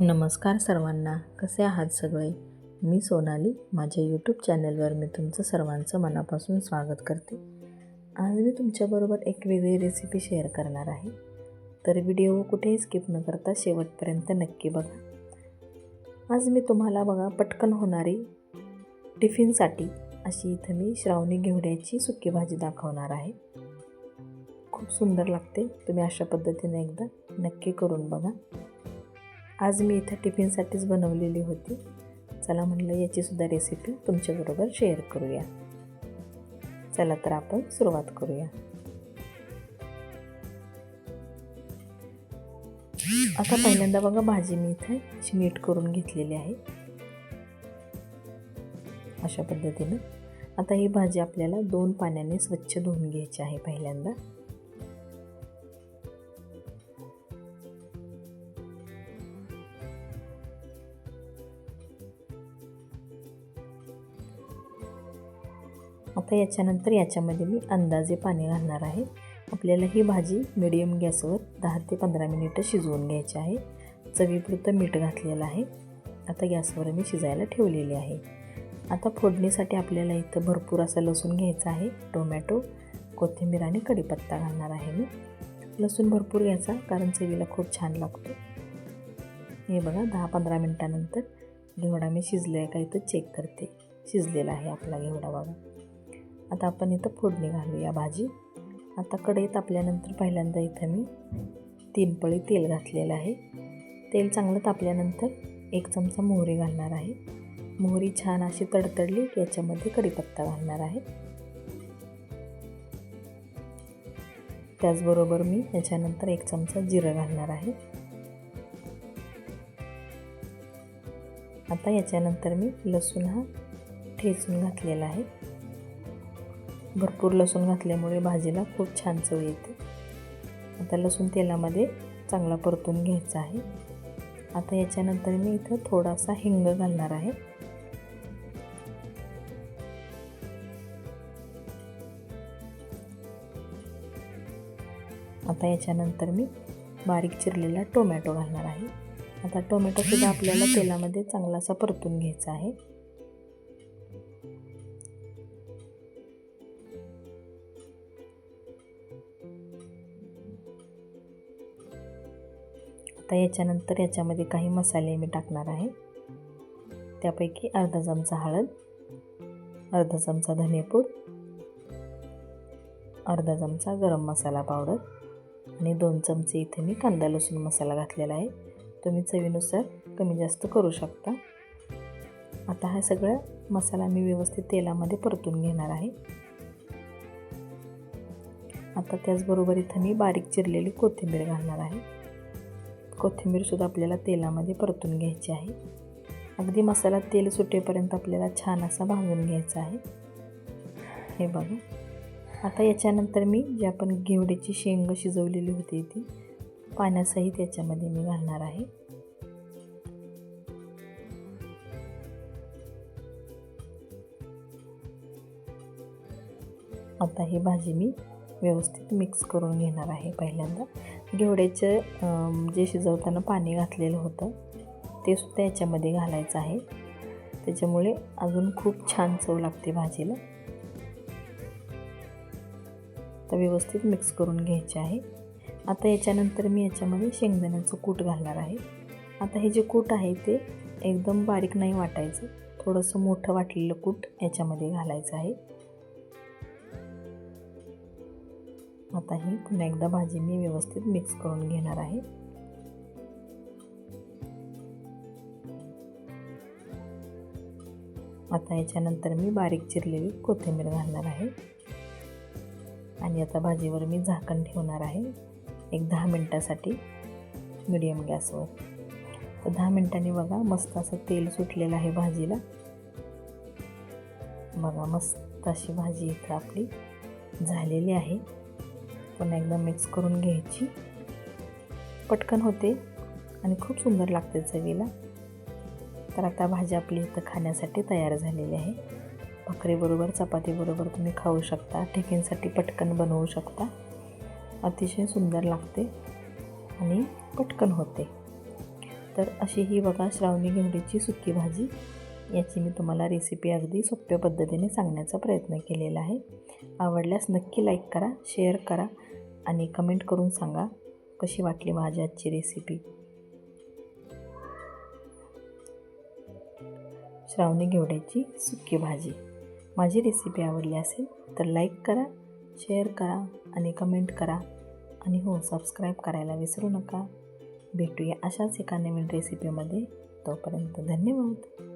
नमस्कार सर्वांना. कसे आहात सगळे? मी सोनाली. माझ्या यूट्यूब चॅनलवर मी तुमचं सर्वांचं मनापासून स्वागत करते. आज मी तुमच्याबरोबर एक वेगळी रेसिपी शेअर करणार आहे. तर व्हिडिओ कुठेही स्किप न करता शेवटपर्यंत नक्की बघा. आज मी तुम्हाला बघा पटकन होणारी टिफिनसाठी अशी इथं मी श्रावणी घेवड्याची सुकी भाजी दाखवणार आहे. खूप सुंदर लागते. तुम्ही अशा पद्धतीने एकदा नक्की करून बघा. आज मी इथं टिफिनसाठीच बनवलेली होती. चला म्हणलं याचीसुद्धा रेसिपी तुमच्याबरोबर शेअर करूया. चला तर आपण सुरुवात करूया. आता पहिल्यांदा बघा भाजी मी इथे नीट करून घेतलेली आहे. अशा पद्धतीनं. आता ही भाजी आपल्याला दोन पाण्याने स्वच्छ धुवून घ्यायची आहे पहिल्यांदा. आता याच्यानंतर याच्यामध्ये मी अंदाजे पाणी घालणार आहे. आपल्याला ही भाजी मिडियम गॅसवर दहा ते पंधरा मिनिटं शिजवून घ्यायची आहे. चवीपुरतं मीठ घातलेलं आहे. आता गॅसवर मी शिजायला ठेवलेली आहे. आता फोडणीसाठी आपल्याला इथं भरपूर असा लसूण घ्यायचा आहे. टोमॅटो कोथिंबीर आणि कढीपत्ता घालणार आहे मी. लसूण भरपूर घ्यायचा कारण चवीला खूप छान लागतो. हे बघा दहा पंधरा मिनटानंतर घेवडा मी शिजला आहे का इथं चेक करते. शिजलेला आहे आपला घेवडा बघा. आता आपण इथं फोडणी घालूया भाजी. आता कढईत तापल्यानंतर पहिल्यांदा इथं मी तीन पळी तेल घातलेलं आहे. तेल चांगलं तापल्यानंतर एक चमचा मोहरी घालणार आहे. मोहरी छान अशी तडतडली की याच्यामध्ये कढीपत्ता घालणार आहे. त्याचबरोबर मी याच्यानंतर एक चमचा जिरं घालणार आहे. आता याच्यानंतर मी लसूण हा ठेचून घातलेला आहे. भरपूर लसूण घातल्यामुळे भाजीला खूप छान चव येते. आता लसूण तेलामध्ये चांगला परतून घ्यायचा आहे. आता याच्यानंतर मी इथं थोडासा हिंग घालणार आहे. आता याच्यानंतर मी बारीक चिरलेला टोमॅटो घालणार आहे. आता टोमॅटोसुद्धा आपल्याला तेलामध्ये चांगलासा परतून घ्यायचा आहे. आता याच्यानंतर याच्यामध्ये काही मसाले मी टाकणार आहे. त्यापैकी अर्धा चमचा हळद अर्धा चमचा धनेपूड अर्धा चमचा गरम मसाला पावडर आणि दोन चमचे इथे मी कांदा लसूण मसाला घातलेला आहे. तुम्ही चवीनुसार कमी जास्त करू शकता. आता हा सगळा मसाला मी व्यवस्थित तेलामध्ये परतून घेणार आहे. आता त्याचबरोबर इथं मी बारीक चिरलेली कोथिंबीर घालणार आहे. कोथिंबीरसुद्धा आपल्याला तेलामध्ये परतून घ्यायची आहे. अगदी मसाला तेल सुटेपर्यंत आपल्याला छान असा भाजून घ्यायचा आहे. हे बघा. आता याच्यानंतर मी जे आपण घेवड्याची शेंग शिजवलेली होती ती पाण्यासहित याच्यामध्ये मी घालणार आहे. आता ही भाजी मी व्यवस्थित मिक्स करून घेणार आहे पहिल्यांदा. घेवड्याचं जे शिजवताना पाणी घातलेलं होतं ते सुद्धा याच्यामध्ये घालायचं आहे. त्याच्यामुळे अजून खूप छान चव लागते भाजीला. तर व्यवस्थित मिक्स करून घ्यायचे आहे. आता याच्यानंतर मी याच्यामध्ये शेंगदाण्याचं कूट घालणार आहे. आता हे जे कूट आहे ते एकदम बारीक नाही वाटायचं. थोडंसं मोठं वाटलेलं कूट याच्यामध्ये घालायचं आहे. आता ही पुन्हा एकदा भाजी मी व्यवस्थित मिक्स करून घेणार आहे. आता याच्यानंतर मी बारीक चिरलेली कोथिंबीर घालणार आहे. आणि आता भाजीवर मी झाकण ठेवणार आहे. एक दहा मिनटासाठी मिडियम गॅसवर. तर दहा मिनटांनी बघा मस्त असं तेल सुटलेलं आहे भाजीला. बघा मस्त अशी भाजी इथं आपली झालेली आहे. पुन्हा एकदा मिक्स करून घ्यायची. पटकन होते आणि खूप सुंदर लागते चवीला. तर आता भाजी आपली इथं खाण्यासाठी तयार झालेली आहे. भाकरीबरोबर चपातीबरोबर तुम्ही खाऊ शकता. टिफिनसाठी पटकन बनवू शकता. अतिशय सुंदर लागते आणि पटकन होते. तर अशी ही बघा श्रावणी घेवडीची सुकी भाजी. याची मी तुम्हाला रेसिपी अगदी सोप्या पद्धतीने सांगण्याचा प्रयत्न केलेला आहे. आवडल्यास नक्की लाईक करा शेअर करा. आणि कमेंट करून सांगा कशी वाटली माझी आजची रेसिपी श्रावणी घेवड्याची सुकी भाजी. माझी रेसिपी आवडली असेल तर लाईक करा शेअर करा आणि कमेंट करा. आणि हो सबस्क्राईब करायला विसरू नका. भेटूया अशाच एका नवीन रेसिपीमध्ये तोपर्यंत धन्यवाद.